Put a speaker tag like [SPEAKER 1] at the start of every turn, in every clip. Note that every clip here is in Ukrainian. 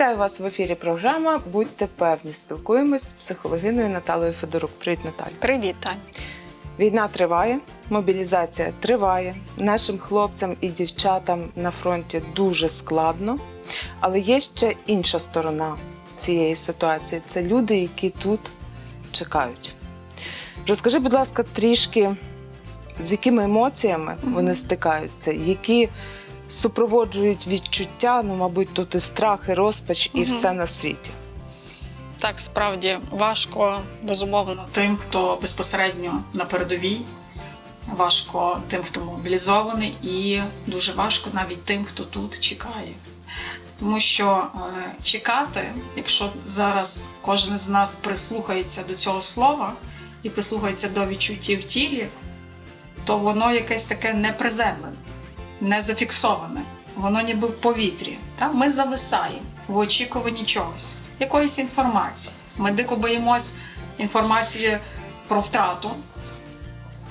[SPEAKER 1] Вітаю вас в ефірі. Програма Будьте певні. Спілкуємось з психологиною Наталою Федорук. Привіт, Наталі.
[SPEAKER 2] Привіт, Тань.
[SPEAKER 1] Війна триває, мобілізація триває. Нашим хлопцям і дівчатам на фронті дуже складно. Але є ще інша сторона цієї ситуації це люди, які тут чекають. Розкажи, будь ласка, трішки, з якими емоціями вони стикаються, які супроводжують відчуття, ну, мабуть, тут і страх, і розпач, і
[SPEAKER 2] Мгм.
[SPEAKER 1] все на світі.
[SPEAKER 2] Так, справді важко, безумовно, тим, хто безпосередньо на передовій, важко тим, хто мобілізований, і дуже важко навіть тим, хто тут чекає. Тому що е, чекати, якщо зараз кожен з нас прислухається до цього слова і прислухається до відчуттів в тілі, то воно якесь таке неприземлене, не зафіксоване. Воно ніби в повітрі. Так? Ми зависаємо в очікуванні чогось, якоїсь інформації. Ми дико боїмось інформації про втрату,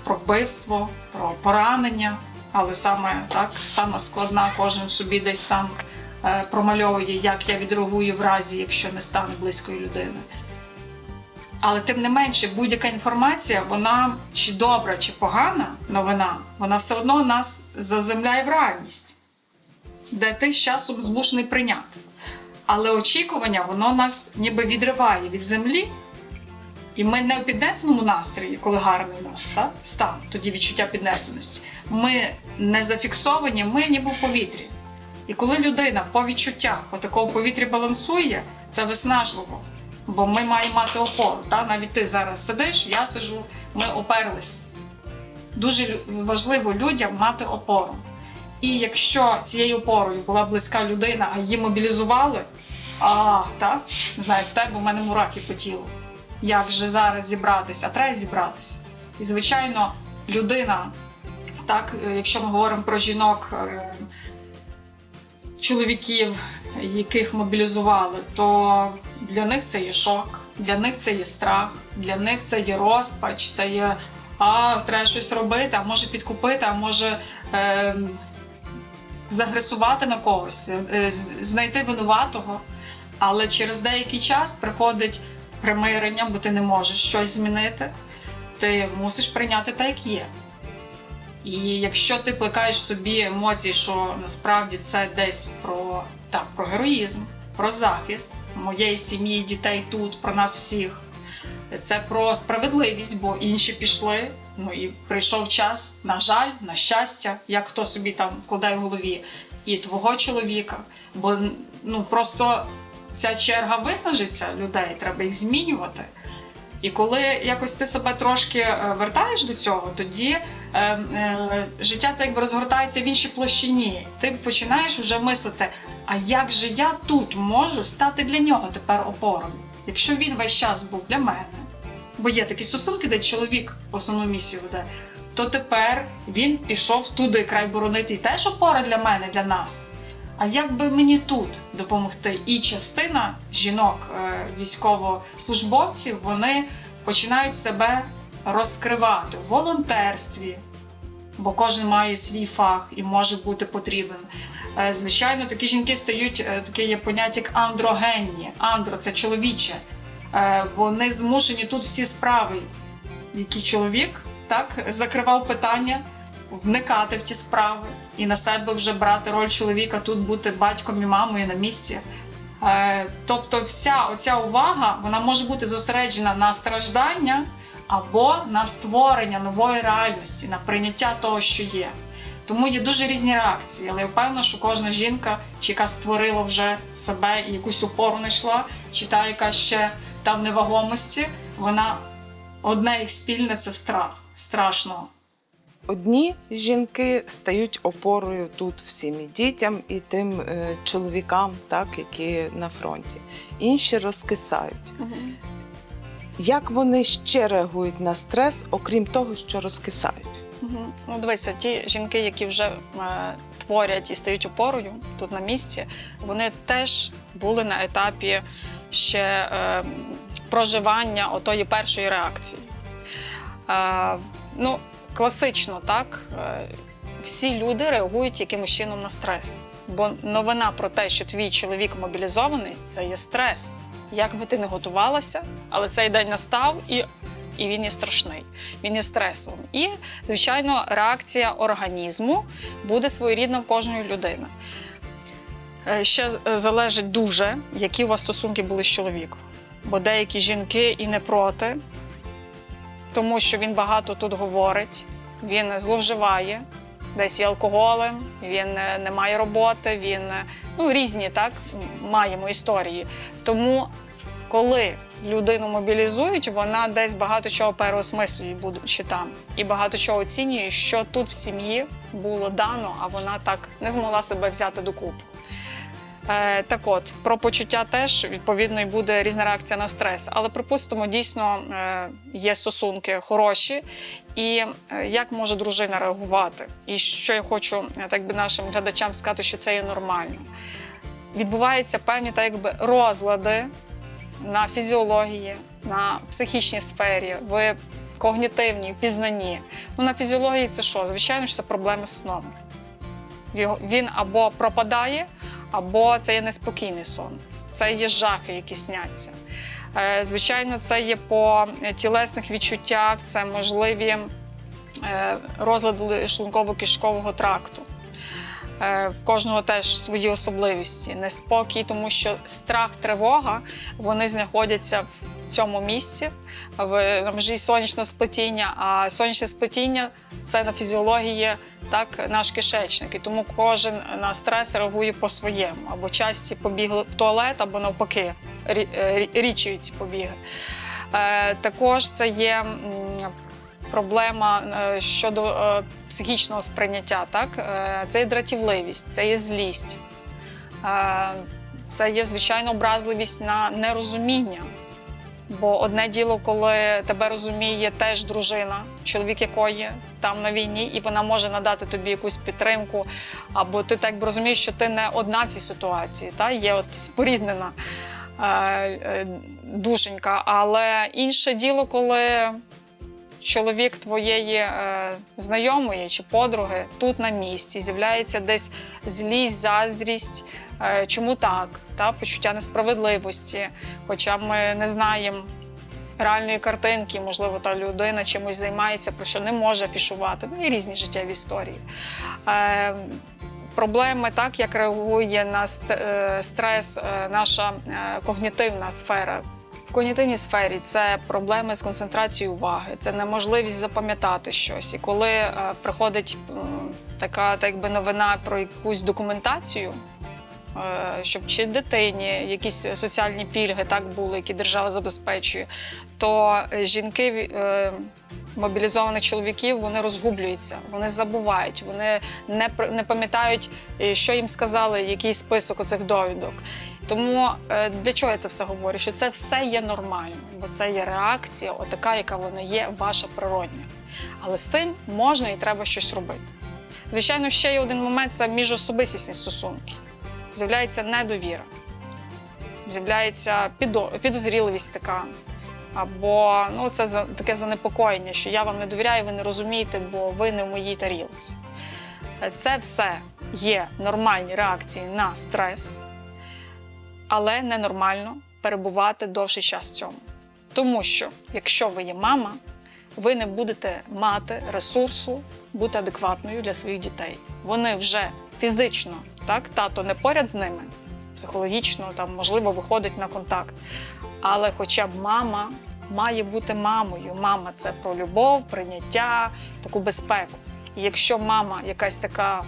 [SPEAKER 2] про вбивство, про поранення, але саме так, саме складна, кожен собі десь там е, промальовує, як я відреагую в разі, якщо не стане близької людини. Але тим не менше, будь-яка інформація, вона чи добра, чи погана новина, вона все одно нас заземляє в реальність, де ти з часом змушений прийняти. Але очікування, воно нас ніби відриває від землі, і ми не у піднесеному настрої, коли гарний у нас так, стан, тоді відчуття піднесеності. Ми не зафіксовані, ми ніби в повітрі. І коли людина по відчуттях по такому повітрі балансує, це виснажливо. Бо ми маємо мати опору. Та? Навіть ти зараз сидиш, я сижу, ми оперлись. Дуже важливо людям мати опору. І якщо цією опорою була близька людина, а її мобілізували, а так, не знаю, в тебе у мене мураки по тілу. Як же зараз зібратися? А треба зібратися. І, звичайно, людина, так, е, якщо ми говоримо про жінок, е, чоловіків, яких мобілізували, то для них це є шок, для них це є страх, для них це є розпач, це є а, треба щось робити, а може підкупити, а може е, загресувати на когось, е, знайти винуватого. Але через деякий час приходить примирення, бо ти не можеш щось змінити. Ти мусиш прийняти так, як є. І якщо ти плекаєш собі емоції, що насправді це десь про, так, про героїзм, про захист моєї сім'ї, дітей тут, про нас всіх, це про справедливість, бо інші пішли. Ну і прийшов час, на жаль, на щастя, як хто собі там вкладає в голові, і твого чоловіка. Бо ну просто ця черга виснажиться людей, треба їх змінювати. І коли якось ти себе трошки е, вертаєш до цього, тоді е, е, життя так якби розгортається в іншій площині. Ти починаєш вже мислити, а як же я тут можу стати для нього тепер опорою, якщо він весь час був для мене. Бо є такі стосунки, де чоловік основну місію веде, то тепер він пішов туди край боронити і теж опора для мене, для нас. А як би мені тут допомогти? І частина жінок, е, військовослужбовців, вони починають себе розкривати в волонтерстві, бо кожен має свій фах і може бути потрібен. Е, Звичайно, такі жінки стають е, таке є поняття як андрогенні. Андро це чоловіче. Вони змушені тут всі справи, які чоловік так закривав питання, вникати в ті справи і на себе вже брати роль чоловіка, тут бути батьком і мамою на місці. Е, Тобто, вся оця увага вона може бути зосереджена на страждання або на створення нової реальності, на прийняття того, що є. Тому є дуже різні реакції, але я впевнена, що кожна жінка, чи яка створила вже себе і якусь опору знайшла, чи та, яка ще там невагомості, вона одне їх спільне це страх. Страшно.
[SPEAKER 1] Одні жінки стають опорою тут всім і дітям і тим е, чоловікам, так, які на фронті. Інші розкисають. Як вони ще реагують на стрес, окрім того, що розкисають?
[SPEAKER 2] Мгм. Ну, дивися, ті жінки, які вже е, творять і стають опорою тут на місці, вони теж були на етапі ще е, проживання отої першої реакції. Е, ну, класично, так, е, всі люди реагують якимось чином на стрес. Бо новина про те, що твій чоловік мобілізований, це є стрес. Як би ти не готувалася, але цей день настав і, і він є страшний, він є стресовим. І, звичайно, реакція організму буде своєрідна в кожної людини. Е, Ще е, залежить дуже, які у вас стосунки були з чоловіком. Бо деякі жінки і не проти, тому що він багато тут говорить, він зловживає, десь є алкоголем, він е, не має роботи, він е, ну, різні так маємо історії. Тому, коли людину мобілізують, вона десь багато чого переосмислює, будучи там, і багато чого оцінює, що тут в сім'ї було дано, а вона так не змогла себе взяти докупи. Е, так от, про почуття теж відповідно і буде різна реакція на стрес. Але припустимо, дійсно е, є стосунки хороші, і е, як може дружина реагувати? І що я хочу так би нашим глядачам сказати, що це є нормально. Відбуваються певні так якби розлади на фізіології, на психічній сфері, в когнітивній, в пізнанні. Ну, на фізіології це що? Звичайно, що це проблеми з сном. Він або пропадає, або це є неспокійний сон, це є жахи, які сняться. Е, Звичайно, це є по тілесних відчуттях, це можливі е, розлади шлунково-кишкового тракту. Е, В кожного теж свої особливості, неспокій, тому що страх, тривога вони знаходяться в цьому місці, в межі сонячного сплетіння. А сонячне сплетіння це на фізіології так, наш кишечник. І тому кожен на стрес реагує по-своєму. Або часті побігли в туалет, або навпаки, е, рі- рідші ці побіги. Е, також це є проблема е, щодо е, психічного сприйняття. Так? Е, це є дратівливість, це є злість. Це є звичайно образливість на нерозуміння. Бо одне діло, коли тебе розуміє теж дружина, чоловік якої там на війні, і вона може надати тобі якусь підтримку, або ти так розумієш, що ти не одна в цій ситуації, та є от споріднена е, душенька. Але інше діло, коли чоловік твоєї е, знайомої чи подруги тут на місці, з'являється десь злість, заздрість. Е, Чому так? Та почуття несправедливості, хоча ми не знаємо реальної картинки, можливо, та людина чимось займається, про що не може афішувати. Ну і різні життєві історії. Е, Проблеми, так як реагує на е, стрес е, наша е, когнітивна сфера. В когнітивній сфері це проблеми з концентрацією уваги, це неможливість запам'ятати щось. І коли е, приходить така так якби новина про якусь документацію, е, щоб чи дитині якісь соціальні пільги так були, які держава забезпечує, то жінки е, мобілізованих чоловіків вони розгублюються, вони забувають, вони не, не пам'ятають, що їм сказали, який список оцих довідок. Тому е, для чого я це все говорю? Що це все є нормально, бо це є реакція, отака, яка вона є, ваша природня. Але з цим можна і треба щось робити. Звичайно, ще є один момент це міжособистісні стосунки. З'являється недовіра, з'являється підозріливість така. Або ну, це таке занепокоєння, що я вам не довіряю, ви не розумієте, бо ви не в моїй тарілці. Це все є нормальні реакції на стрес, але ненормально перебувати довший час в цьому. Тому що, якщо ви є мама, ви не будете мати ресурсу бути адекватною для своїх дітей. Вони вже фізично, так, тато не поряд з ними, психологічно, там, можливо, виходить на контакт. Але хоча б мама має бути мамою. Мама це про любов, прийняття, таку безпеку. І якщо мама якась така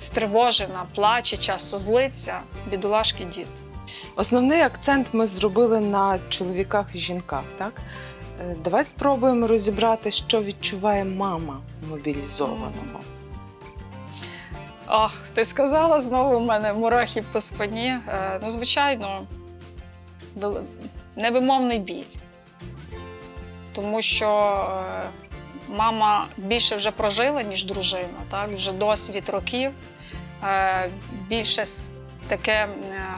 [SPEAKER 2] стривожена, плаче, часто злиться, бідолашки діт.
[SPEAKER 1] Основний акцент ми зробили на чоловіках і жінках, так? Е, Давай спробуємо розібрати, що відчуває мама мобілізованого.
[SPEAKER 2] Ах, ти сказала знову в мене мурахи по спині. Е, ну, звичайно, невимовний біль. Тому що е, мама більше вже прожила, ніж дружина, так? вже досвід років, більше таке е,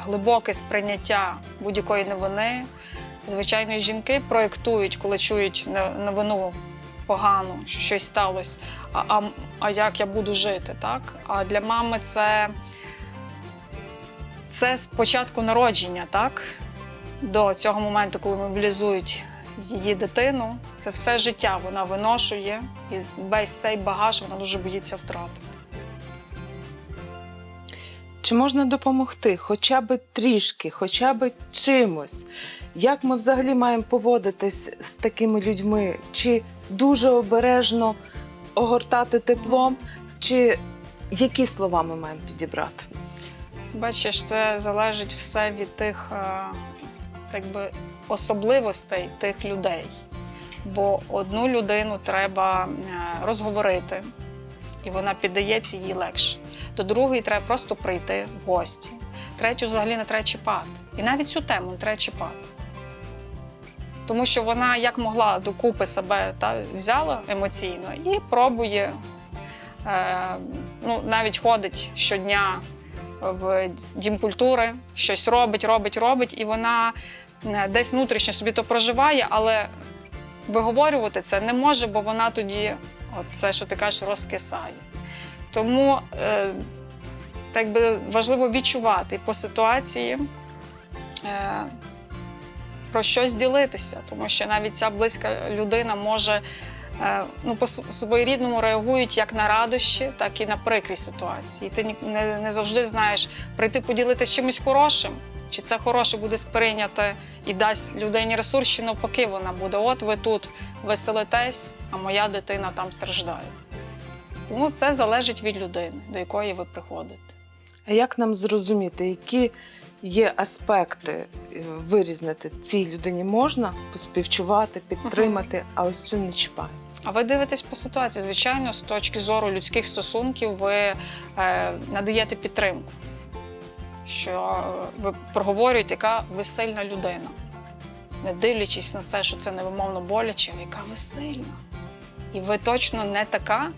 [SPEAKER 2] глибоке сприйняття будь-якої новини. Звичайно, жінки проєктують, коли чують новину погану, що щось сталося. А, а, а як я буду жити? Так? А для мами це це з початку народження, так? До цього моменту, коли мобілізують її дитину, це все життя вона виношує, і весь цей багаж вона дуже боїться втратити.
[SPEAKER 1] Чи можна допомогти хоча б трішки, хоча б чимось? Як ми взагалі маємо поводитись з такими людьми? Чи дуже обережно огортати теплом, чи які слова ми маємо підібрати?
[SPEAKER 2] Бачиш, це залежить все від тих е, так би, особливостей тих людей. Бо одну людину треба е, розговорити, і вона піддається їй легше. До другої треба просто прийти в гості. Третю взагалі не треба чіпати. І навіть цю тему не треба чіпати. Тому що вона як могла докупи себе та, взяла емоційно і пробує, е, ну, навіть ходить щодня в дім культури, щось робить, робить, робить, і вона е, десь внутрішньо собі то проживає, але виговорювати це не може, бо вона тоді, от це, що ти кажеш, розкисає. Тому е, так би важливо відчувати по ситуації. Е, про щось ділитися, тому що навіть ця близька людина може е, ну, по своєрідному реагують як на радощі, так і на прикрі ситуації. І ти не, не завжди знаєш прийти поділитися чимось хорошим, чи це хороше буде сприйняте і дасть людині ресурс, чи навпаки вона буде. От ви тут веселитесь, а моя дитина там страждає. Тому це залежить від людини, до якої ви приходите.
[SPEAKER 1] А як нам зрозуміти, які є аспекти е, вирізнити цій людині можна поспівчувати, підтримати, а ось цю не чіпає?
[SPEAKER 2] А ви дивитесь по ситуації. Звичайно, з точки зору людських стосунків, ви е, надаєте підтримку, що е, ви проговорюєте, яка ви сильна людина, не дивлячись на це, що це невимовно боляче, але яка ви сильна. І ви точно не така,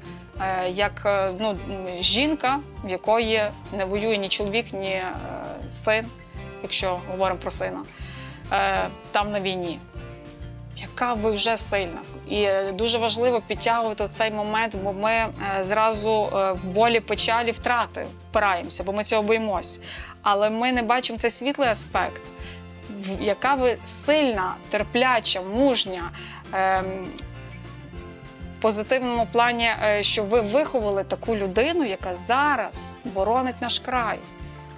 [SPEAKER 2] як е, ну, жінка, в якої не воює ні чоловік, ні е, син, якщо говоримо про сина, е, там на війні яка ви вже сильна. І е, дуже важливо підтягувати цей момент, бо ми е, зразу е, в болі печалі втрати впираємося, бо ми цього боїмось. Але ми не бачимо цей світлий аспект, яка ви сильна, терпляча, мужня. Позитивному плані, е, що ви виховали таку людину, яка зараз боронить наш край.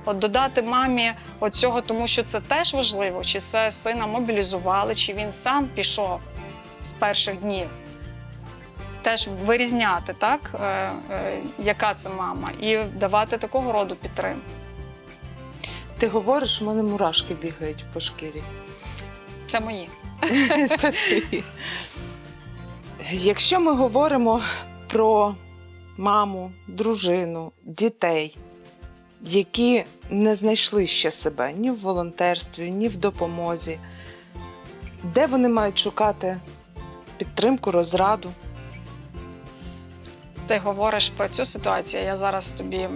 [SPEAKER 2] От додати мамі оцього, тому що це теж важливо, чи це сина мобілізували, чи він сам пішов з перших днів. Теж вирізняти, так, е, е, яка це мама, і давати такого роду підтримку.
[SPEAKER 1] Ти говориш, у мене мурашки бігають по шкірі.
[SPEAKER 2] Це мої.
[SPEAKER 1] Це твої. Якщо ми говоримо про маму, дружину, дітей, які не знайшли ще себе ні в волонтерстві, ні в допомозі, де вони мають шукати підтримку, розраду?
[SPEAKER 2] Ти говориш про цю ситуацію, я зараз тобі е,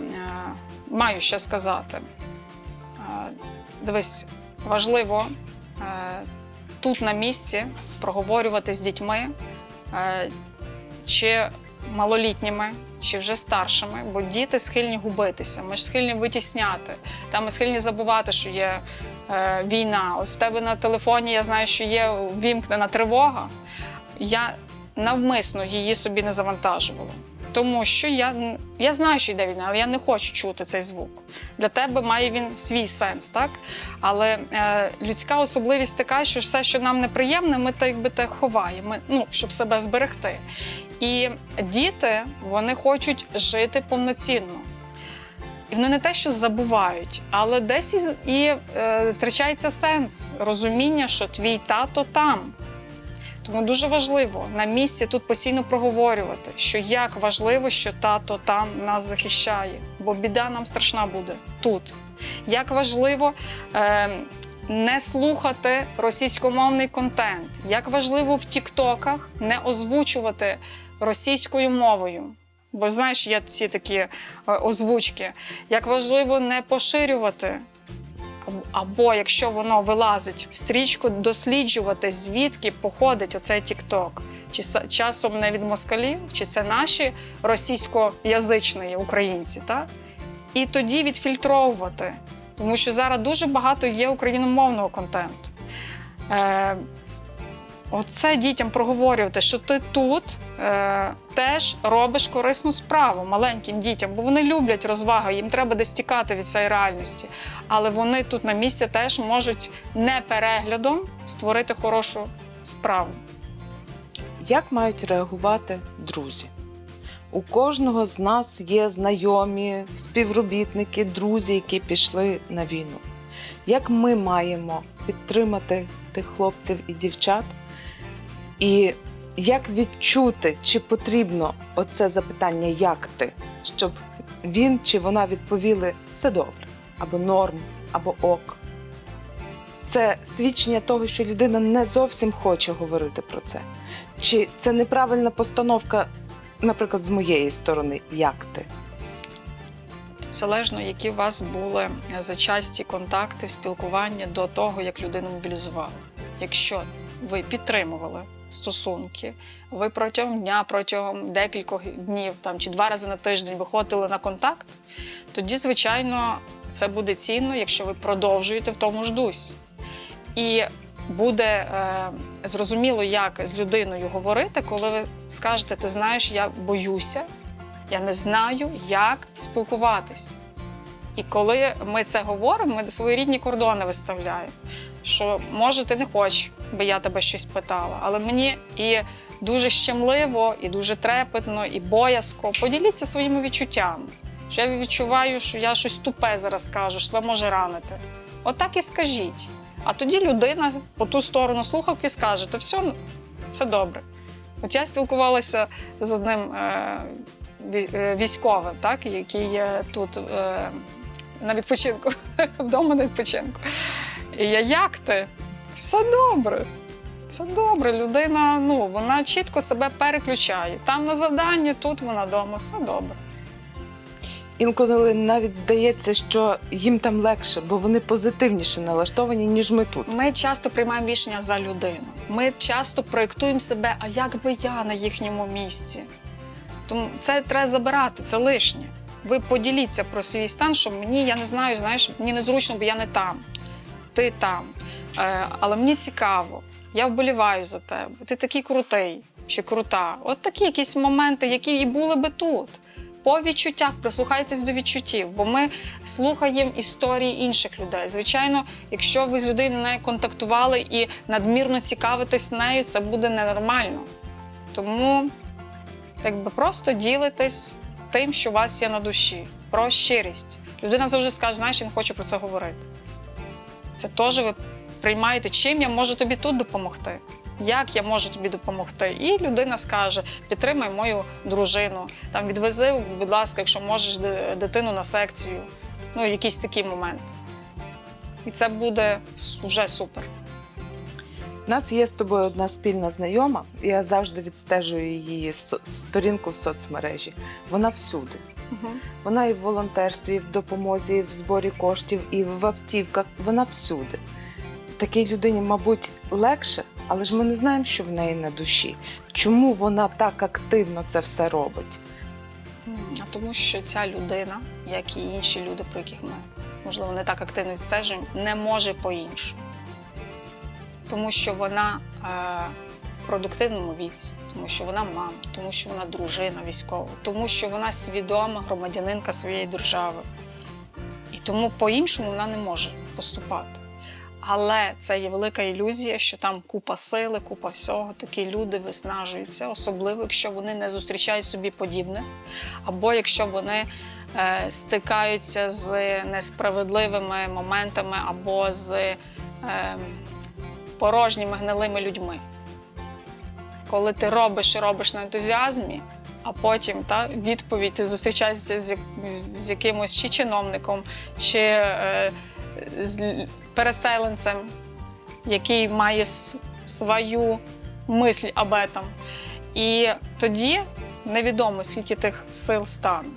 [SPEAKER 2] маю що сказати. Е, дивись, важливо е, тут на місці проговорювати з дітьми, чи малолітніми, чи вже старшими, бо діти схильні губитися, ми ж схильні витісняти. Та ми схильні забувати, що є е, війна. От в тебе на телефоні я знаю, що є вімкнена тривога. Я навмисно її собі не завантажувала. Тому що я, я знаю, що йде війна, але я не хочу чути цей звук. Для тебе має він свій сенс, так? Але е, людська особливість така, що все, що нам неприємне, ми так якби те ховаємо, ну, щоб себе зберегти. І діти вони хочуть жити повноцінно. І вони не те, що забувають, але десь і, і е, втрачається сенс розуміння, що твій тато там. Тому дуже важливо на місці тут постійно проговорювати, що як важливо, що тато там нас захищає, бо біда нам страшна буде тут. Як важливо е, не слухати російськомовний контент, як важливо в Тіктоках не озвучувати російською мовою. Бо знаєш, є ці такі е, озвучки. Як важливо не поширювати Або якщо воно вилазить в стрічку, досліджувати, звідки походить оцей Тікток. Чи часом не від москалів, чи це наші російськоязичні українці, так? І тоді відфільтровувати. Тому що зараз дуже багато є україномовного контенту. Е, Оце дітям проговорювати, що ти тут е, теж робиш корисну справу маленьким дітям, бо вони люблять розваги, їм треба десь тікати від цієї реальності. Але вони тут на місці теж можуть не переглядом створити хорошу справу.
[SPEAKER 1] Як мають реагувати друзі? У кожного з нас є знайомі, співробітники, друзі, які пішли на війну. Як ми маємо підтримати тих хлопців і дівчат? І як відчути, чи потрібно оце запитання, як ти, щоб він чи вона відповіли все добре, або норм, або ок. Це свідчення того, що людина не зовсім хоче говорити про це. Чи це неправильна постановка, наприклад, з моєї сторони, як ти?
[SPEAKER 2] Залежно, які у вас були зачасті контакти, спілкування до того, як людину мобілізували. Якщо ви підтримували стосунки, ви протягом дня, протягом декількох днів там, чи два рази на тиждень виходили на контакт, тоді, звичайно, це буде цінно, якщо ви продовжуєте в тому ж дусі. І буде е, зрозуміло, як з людиною говорити, коли ви скажете, ти знаєш, я боюся, я не знаю, як спілкуватись. І коли ми це говоримо, ми свої рідні кордони виставляємо. Що може ти не хочеш, би я тебе щось питала, але мені і дуже щемливо, і дуже трепетно, і боязко. Поділіться своїми відчуттями. Що я відчуваю, що я щось тупе зараз кажу, що тебе може ранити. Отак і скажіть. А тоді людина по ту сторону слухавки скаже: то все, все добре. От я спілкувалася з одним е, е, військовим, так, який є тут е, на відпочинку, вдома на відпочинку. І я як ти? Все добре. Все добре. Людина ну, вона чітко себе переключає. Там на завданні, тут вона вдома, все добре.
[SPEAKER 1] Інколи навіть здається, що їм там легше, бо вони позитивніше налаштовані, ніж ми тут.
[SPEAKER 2] Ми часто приймаємо рішення за людину. Ми часто проєктуємо себе, а як би я на їхньому місці. Тому це треба забирати, це лишнє. Ви поділіться про свій стан, що мені, я не знаю, знаєш, мені незручно, бо я не там. Ти там. Е, але мені цікаво, я вболіваю за тебе. Ти такий крутий чи крута. От такі якісь моменти, які і були би тут. По відчуттях прислухайтесь до відчуттів, бо ми слухаємо історії інших людей. Звичайно, якщо ви з людиною не контактували і надмірно цікавитесь нею, це буде ненормально. Тому якби просто ділитесь тим, що у вас є на душі, про щирість. Людина завжди скаже, знаєш, я не хочу про це говорити. Це теж ви приймаєте, чим я можу тобі тут допомогти. Як я можу тобі допомогти? І людина скаже: підтримай мою дружину, там відвези, будь ласка, якщо можеш дитину на секцію. Ну, якийсь такий момент. І це буде вже супер.
[SPEAKER 1] У нас є з тобою одна спільна знайома, я завжди відстежую її сторінку в соцмережі. Вона всюди. Вона і в волонтерстві, і в допомозі, і в зборі коштів, і в автівках. Вона всюди. Такій людині, мабуть, легше, але ж ми не знаємо, що в неї на душі. Чому вона так активно це все робить?
[SPEAKER 2] Тому, що ця людина, як і інші люди, про яких ми, можливо, не так активно відстежуємо, не може по-іншому. Тому що вона е, продуктивному віці, тому що вона мама, тому що вона дружина військова, тому що вона свідома громадянинка своєї держави. І тому по-іншому вона не може поступати. Але це є велика ілюзія, що там купа сили, купа всього. Такі люди виснажуються, особливо якщо вони не зустрічають собі подібне, або якщо вони е, стикаються з несправедливими моментами або з е, порожніми гнилими людьми. Коли ти робиш і робиш на ентузіазмі, а потім та, відповідь ти зустрічаєшся з, з якимось чи чиновником, чи е, з переселенцем, який має свою мисль об этом. І тоді невідомо, скільки тих сил стане.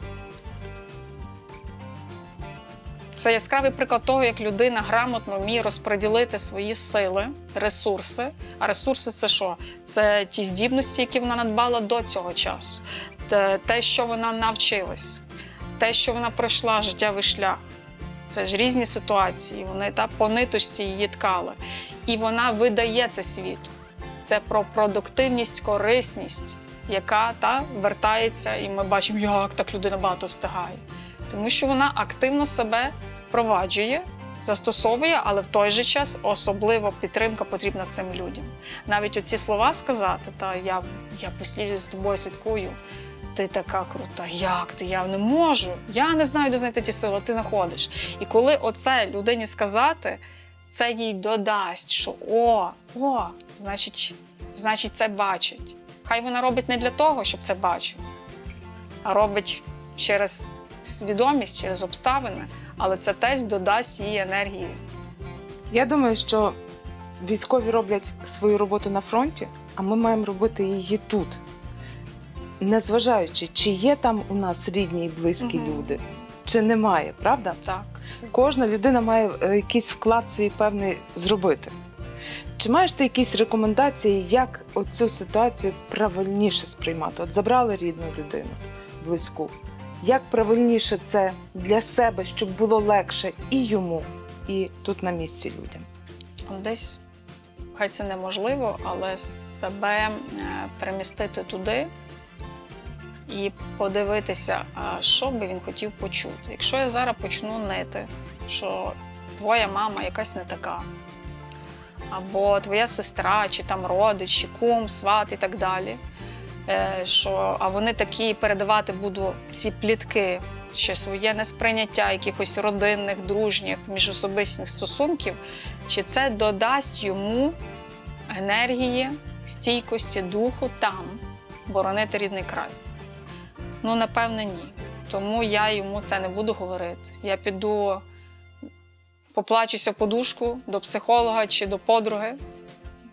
[SPEAKER 2] Це яскравий приклад того, як людина грамотно вміє розподілити свої сили, ресурси. А ресурси це що? Це ті здібності, які вона надбала до цього часу, те, що вона навчилась, те, що вона пройшла життєвий шлях. Це ж різні ситуації. Вони та по ниточці її ткали. І вона видає це світу. Це про продуктивність, корисність, яка та вертається, і ми бачимо, як так людина багато встигає. Тому що вона активно себе впроваджує, застосовує, але в той же час особливо підтримка потрібна цим людям. Навіть оці слова сказати, та я, я послідую з тобою слідкую. Ти така крута, як ти? Я не можу. Я не знаю, де знайти ті сили, ти знаходиш. І коли оце людині сказати, це їй додасть, що о, о, значить, значить, це бачить. Хай вона робить не для того, щоб це бачив, а робить через свідомість, через обставини, але це теж додасть їй енергії.
[SPEAKER 1] Я думаю, що військові роблять свою роботу на фронті, а ми маємо робити її тут. Незважаючи, чи є там у нас рідні і близькі
[SPEAKER 2] Мгм.
[SPEAKER 1] люди, чи немає, правда?
[SPEAKER 2] Так.
[SPEAKER 1] Кожна людина має е, якийсь вклад свій певний зробити. Чи маєш ти якісь рекомендації, як оцю ситуацію правильніше сприймати? От забрали рідну людину, близьку. Як правильніше це для себе, щоб було легше і йому, і тут на місці людям?
[SPEAKER 2] Десь хай це неможливо, але себе е, перемістити туди і подивитися, що би він хотів почути. Якщо я зараз почну нити, що твоя мама якась не така, або твоя сестра, чи там родич, чи кум, сват і так далі. Е, Що, а вони такі передавати буду ці плітки, ще своє несприйняття якихось родинних, дружніх, міжособистих стосунків, чи це додасть йому енергії, стійкості духу там боронити рідний край? Ну, напевне, ні. Тому я йому це не буду говорити. Я піду поплачуся подушку до психолога чи до подруги,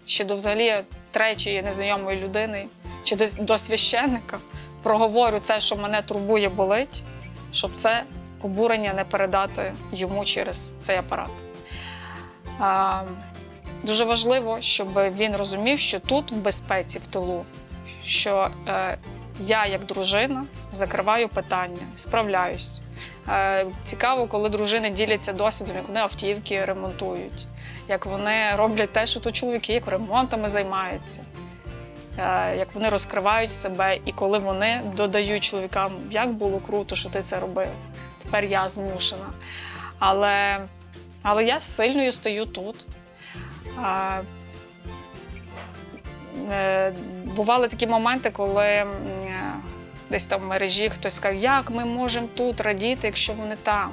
[SPEAKER 2] чи до взагалі третьої незнайомої людини, чи до, до священника. Проговорю це, що мене турбує, болить, щоб це обурення не передати йому через цей апарат. А, дуже важливо, щоб він розумів, що тут в безпеці, в тилу, що е, я, як дружина, закриваю питання, справляюсь. Е, цікаво, коли дружини діляться досвідом, як вони автівки ремонтують, як вони роблять те, що тут чоловіки, як ремонтами займаються, як вони розкривають себе, і коли вони додають чоловікам, як було круто, що ти це робив. Тепер я змушена. Але, але я сильною стою тут. Е, бували такі моменти, коли е, десь там в мережі хтось сказав, як ми можемо тут радіти, якщо вони там.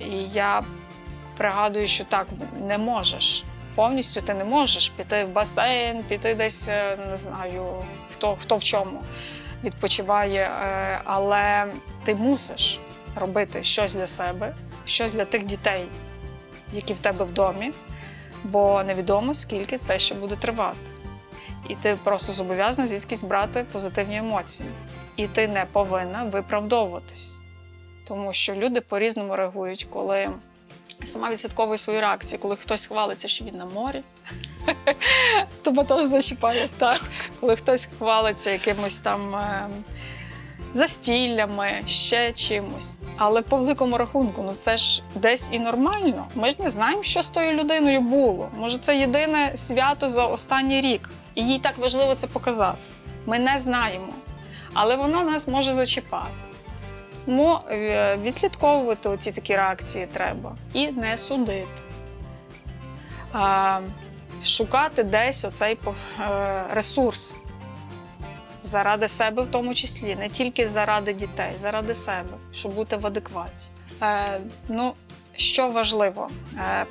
[SPEAKER 2] І я пригадую, що так не можеш. Повністю ти не можеш піти в басейн, піти десь, е, не знаю, хто, хто в чому відпочиває, е, але ти мусиш робити щось для себе, щось для тих дітей, які в тебе в домі, бо невідомо, скільки це ще буде тривати. І ти просто зобов'язана звідкись брати позитивні емоції. І ти не повинна виправдовуватись. Тому що люди по-різному реагують, коли сама відслідковує свої реакції, коли хтось хвалиться, що він на морі, тебе теж зачіпає. Так? Коли хтось хвалиться якимось там е, застіллями, ще чимось. Але по великому рахунку, ну це ж десь і нормально. Ми ж не знаємо, що з тою людиною було. Може, це єдине свято за останній рік. І їй так важливо це показати. Ми не знаємо. Але воно нас може зачіпати. Тому е, відслідковувати оці такі реакції треба і не судити. Шукати десь оцей е, ресурс заради себе, в тому числі, не тільки заради дітей, заради себе, щоб бути в адекваті. Е, ну, що важливо,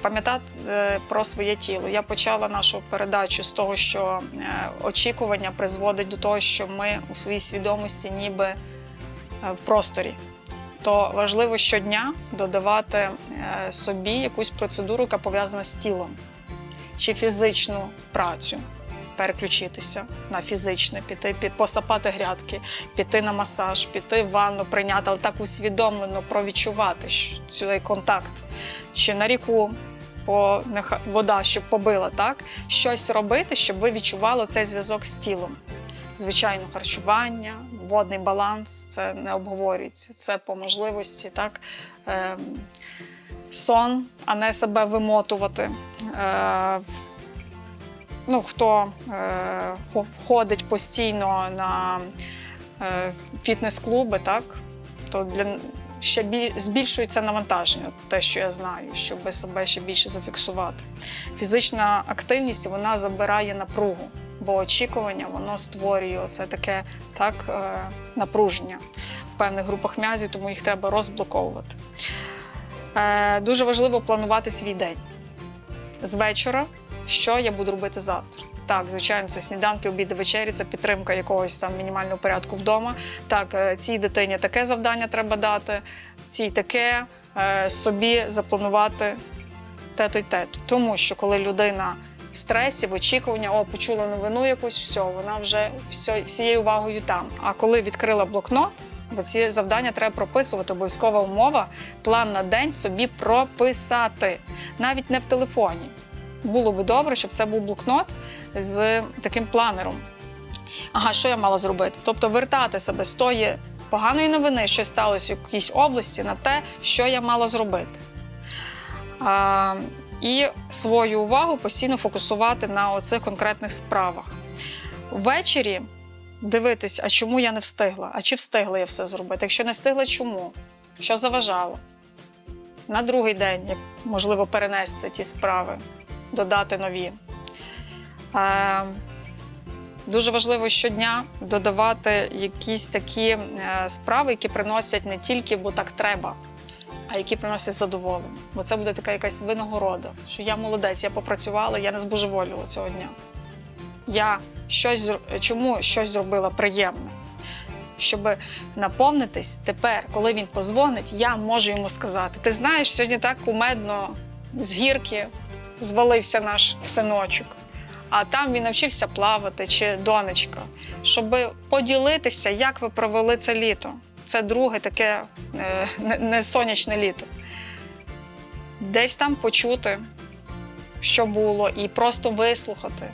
[SPEAKER 2] пам'ятати про своє тіло. Я почала нашу передачу з того, що очікування призводить до того, що ми у своїй свідомості ніби в просторі. То важливо щодня додавати е, собі якусь процедуру, яка пов'язана з тілом, чи фізичну працю, переключитися на фізичне, піти пі- посапати грядки, піти на масаж, піти в ванну, прийняти, але так усвідомлено провідчувати цей контакт, чи на ріку. По вода, щоб побила, так щось робити, щоб ви відчували цей зв'язок з тілом. Звичайно, харчування, водний баланс це не обговорюється. Це по можливості так е, сон, а не себе вимотувати. Е, ну, хто е, ходить постійно на е, фітнес-клуби, так, то для ще біль, збільшується навантаження, те, що я знаю, щоб себе ще більше зафіксувати. Фізична активність вона забирає напругу, бо очікування воно створює це таке так, е, напруження в певних групах м'язів, тому їх треба розблоковувати. Е, дуже важливо планувати свій день з вечора, що я буду робити завтра. Так, звичайно, це сніданки, обіди, вечері, це підтримка якогось там мінімального порядку вдома. Так, е, цій дитині таке завдання треба дати, цій таке, собі запланувати те-то й те-то. Тому що коли людина в стресі, в очікуванні, о, почула новину якусь, все, вона вже все, всією увагою там. А коли відкрила блокнот, бо ці завдання треба прописувати, обов'язкова умова, план на день собі прописати, навіть не в телефоні. Було би добре, щоб це був блокнот з таким планером. Ага, що я мала зробити? Тобто вертати себе з тої поганої новини, що сталося в якійсь області, на те, що я мала зробити. А, і свою увагу постійно фокусувати на оцих конкретних справах. Ввечері дивитись, а чому я не встигла? А чи встигла я все зробити? Якщо не встигла, чому? Що заважало? На другий день, як можливо, перенести ті справи, додати нові. Е, Дуже важливо щодня додавати якісь такі е, справи, які приносять не тільки бо так треба, а які приносять задоволення. Бо це буде така якась винагорода, що я молодець, я попрацювала, я не збожеволіла цього дня. Я щось чому щось зробила приємне. Щоб наповнитись тепер, коли він позвонить, я можу йому сказати: ти знаєш, сьогодні так кумедно з гірки звалився наш синочок, а там він навчився плавати чи донечка, щоб поділитися, як ви провели це літо. Це друге таке е, не- не сонячне літо. Десь там почути, що було, і просто вислухати,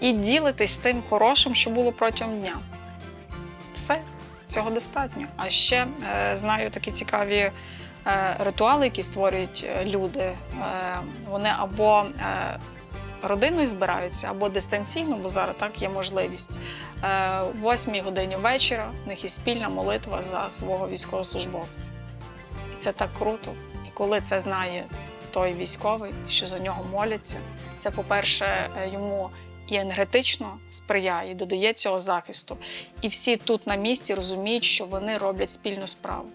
[SPEAKER 2] і ділитись тим хорошим, що було протягом дня. Все, цього достатньо. А ще е, знаю такі цікаві е, ритуали, які створюють люди. Вони або родиною збираються, або дистанційно, бо зараз так є можливість. Е, в 8 годині вечора в них є спільна молитва за свого військовослужбовця. І це так круто. І коли це знає той військовий, що за нього моляться, це, по-перше, е, йому і енергетично сприяє, додає цього захисту. І всі тут на місці розуміють, що вони роблять спільну справу.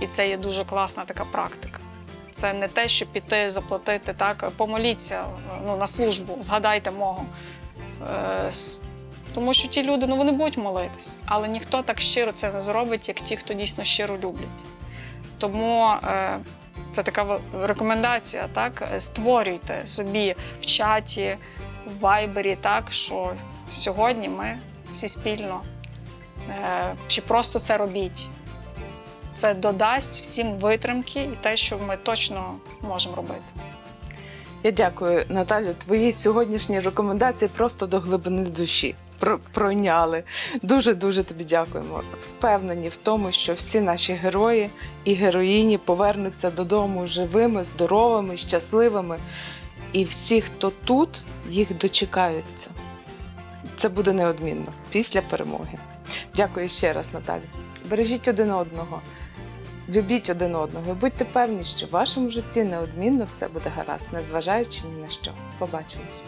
[SPEAKER 2] І це є дуже класна така практика. Це не те, що піти заплатити так, помоліться ну, на службу, згадайте мого. Е, тому що ті люди ну, вони будуть молитись, але ніхто так щиро це не зробить, як ті, хто дійсно щиро люблять. Тому е, це така рекомендація, так? Створюйте собі в чаті, в вайбері, так, що сьогодні ми всі спільно, е, чи просто це робіть. Це додасть всім витримки і те, що ми точно можемо робити.
[SPEAKER 1] Я дякую, Наталю. Твої сьогоднішні рекомендації просто до глибини душі пройняли. Дуже дуже тобі дякуємо. Впевнені в тому, що всі наші герої і героїні повернуться додому живими, здоровими, щасливими. І всі, хто тут, їх дочекаються. Це буде неодмінно після перемоги. Дякую ще раз, Наталю. Бережіть один одного. Любіть один одного і будьте певні, що в вашому житті неодмінно все буде гаразд, незважаючи ні на що. Побачимось.